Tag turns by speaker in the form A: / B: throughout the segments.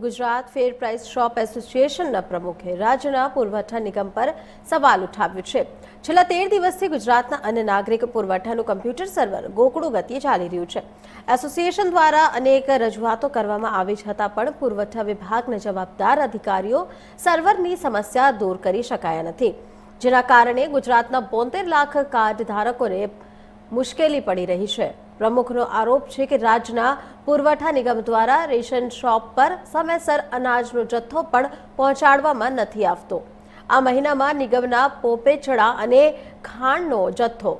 A: ગુજરાત ફેર price shop એસોસિએશનના પ્રમુખે રાજ્યના પુરવઠા નિગમ પર સવાલ ઉઠાવ્યો છે. છેલ્લા તેર દિવસથી ગુજરાતના અન્ય નાગરિક પુરવઠાનું કમ્પ્યુટર સર્વર ગોકળું ગતિએ ચાલી રહ્યું છે. એસોસિએશન દ્વારા અનેક રજૂઆતો કરવામાં આવી છતાં પણ પુરવઠા વિભાગના જવાબદાર અધિકારીઓ સર્વરની સમસ્યા દૂર કરી શકાયા નથી. જેના કારણે ગુજરાતના બોતેર લાખ કાર્ડ ધારકોને મુશ્કેલી પડી રહી છે. પ્રમુખનો આરોપ છે કે રાજ્યના પુરવઠા નિગમ દ્વારા રેશન શોપ પર સમયસર અનાજનો જથ્થો પણ પહોંચાડવામાં નથી આવતો. આ મહિનામાં નિગમના પોપેચડા અને ખાંડનો જથ્થો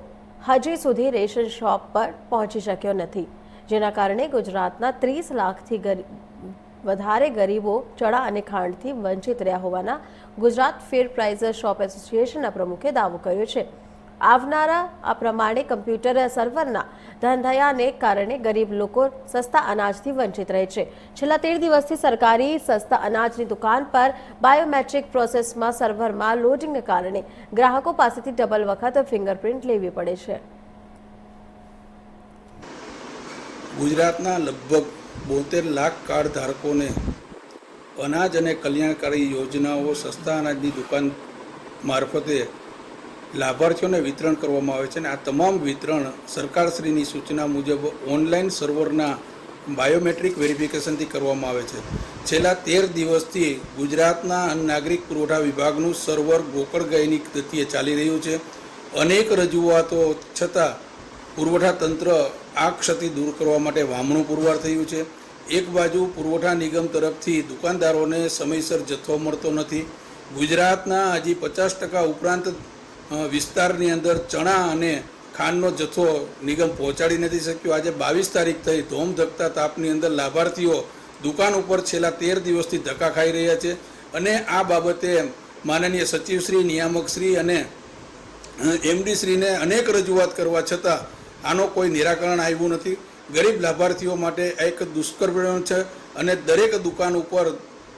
A: હજી સુધી રેશન શોપ પર પહોંચી શક્યો નથી, જેના કારણે ગુજરાતના ત્રીસ લાખથી વધારે ગરીબો ચણા અને ખાંડથી વંચિત રહ્યા હોવાના ગુજરાત ફેર પ્રાઇઝર શોપ એસોસિએશનના પ્રમુખે દાવો કર્યો છે. આવનારા આ પ્રમાણે કમ્પ્યુટર સર્વરના ધંધયાને કારણે ગરીબ લોકો સસ્તા અનાજથી વંચિત રહે છે. છેલ્લા તેર દિવસથી સરકારી સસ્તા અનાજની દુકાન પર બાયોમેટ્રિક પ્રોસેસમાં સર્વરમાં લોડિંગને કારણે ગ્રાહકો પાસેથી ડબલ વખત ફિંગરપ્રિન્ટ લેવી પડે છે.
B: ગુજરાતના લગભગ બોતેર લાખ કાર્ડ ધારકોને અનાજ અને કલ્યાણકારી યોજનાઓ સસ્તા અનાજની દુકાન મારફતે લાભાર્થીઓને વિતરણ કરવામાં આવે છે અને આ તમામ વિતરણ સરકારશ્રીની સૂચના મુજબ ઓનલાઈન સર્વરના બાયોમેટ્રિક વેરિફિકેશનથી કરવામાં આવે છે. છેલ્લા તેર દિવસથી ગુજરાતના નાગરિક પુરવઠા વિભાગનું સર્વર ગોકળ ગાયની ગતિએ ચાલી રહ્યું છે. અનેક રજૂઆતો છતાં પુરવઠા તંત્ર આ ક્ષતિ દૂર કરવા માટે વામણું પુરવાર થયું છે. એક બાજુ પુરવઠા નિગમ તરફથી દુકાનદારોને સમયસર જથ્થો મળતો નથી. ગુજરાતના હજી પચાસ ટકા ઉપરાંત વિસ્તારની અંદર ચણા અને ખાંડનો જથ્થો નિગમ પહોંચાડી નથી શક્યો. આજે બાવીસ તારીખ થઈ. ધોમ ધકતા તાપની અંદર લાભાર્થીઓ દુકાન ઉપર છેલ્લા તેર દિવસથી ધક્કા ખાઈ રહ્યા છે અને આ બાબતે માનનીય સચિવશ્રી નિયામકશ્રી અને એમડી શ્રીને અનેક રજૂઆત કરવા છતાં આનો કોઈ નિરાકરણ આવ્યું નથી. ગરીબ લાભાર્થીઓ માટે એક દુષ્કર્મ છે અને દરેક દુકાન ઉપર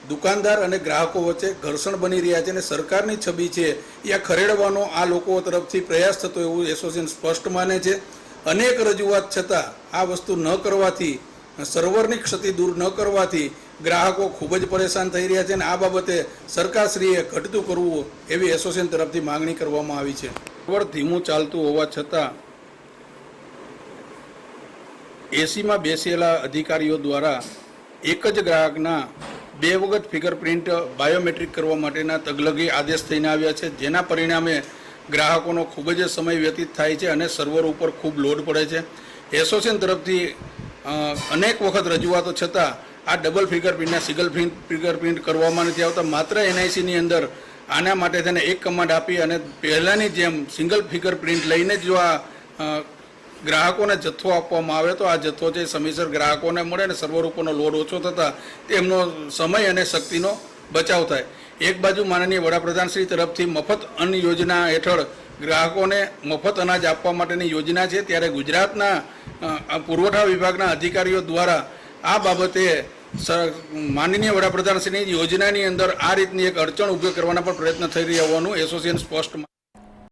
B: દુકાનદાર અને ગ્રાહકો વચ્ચે ઘર્ષણ બની રહ્યા છે અને સરકારની છબી છે એ ખરેડવાનો આ લોકો તરફથી પ્રયાસ થતો એવું એસોસિએશન સ્પષ્ટ માને છે. અનેક રજૂઆત છતાં આ વસ્તુ ન કરવાથી, સર્વરની ક્ષતિ દૂર ન કરવાથી ગ્રાહકો ખૂબ જ પરેશાન થઈ રહ્યા છે અને આ બાબતે સરકારશ્રીએ ઘટતું કરવું એવી એસોસિએશન તરફથી માંગણી કરવામાં આવી છે. સર્વર ધીમું ચાલતું હોવા છતાં એસીમાં બેસેલા અધિકારીઓ દ્વારા એક જ ગ્રાહકના બે વખત ફિંગરપ્રિન્ટ બાયોમેટ્રિક કરવા માટેના તગલગી આદેશ થઈને આવ્યા છે, જેના પરિણામે ગ્રાહકોનો ખૂબ જ સમય વ્યતીત થાય છે અને સર્વર ઉપર ખૂબ લોડ પડે છે. એસોસિએશન તરફથી અનેક વખત રજૂઆતો છતાં આ ડબલ ફિંગરપ્રિન્ટના સિંગલ ફિંગરપ્રિન્ટ કરવામાં નથી આવતા. માત્ર એનઆઈસીની અંદર આના માટે તેને એક કમાન્ડ આપી અને પહેલાંની જેમ સિંગલ ફિંગરપ્રિન્ટ લઈને જ આ ગ્રાહકોને જથ્થો આપવામાં આવે તો આ જથ્થો છે સમયસર ગ્રાહકોને મળે અને સર્વરૂપોનો લોડ ઓછો થતાં તેમનો સમય અને શક્તિનો બચાવ થાય. એક બાજુ માનનીય વડાપ્રધાન શ્રી તરફથી મફત અન્ન યોજના હેઠળ ગ્રાહકોને મફત અનાજ આપવા માટેની યોજના છે. ત્યારે ગુજરાતના પુરવઠા વિભાગના અધિકારીઓ દ્વારા આ બાબતે માનનીય વડાપ્રધાનશ્રીની યોજનાની અંદર આ રીતની એક અડચણ ઊભી કરવાના પણ પ્રયત્ન થઈ રહ્યા હોવાનું એસોસિએશન સ્પષ્ટ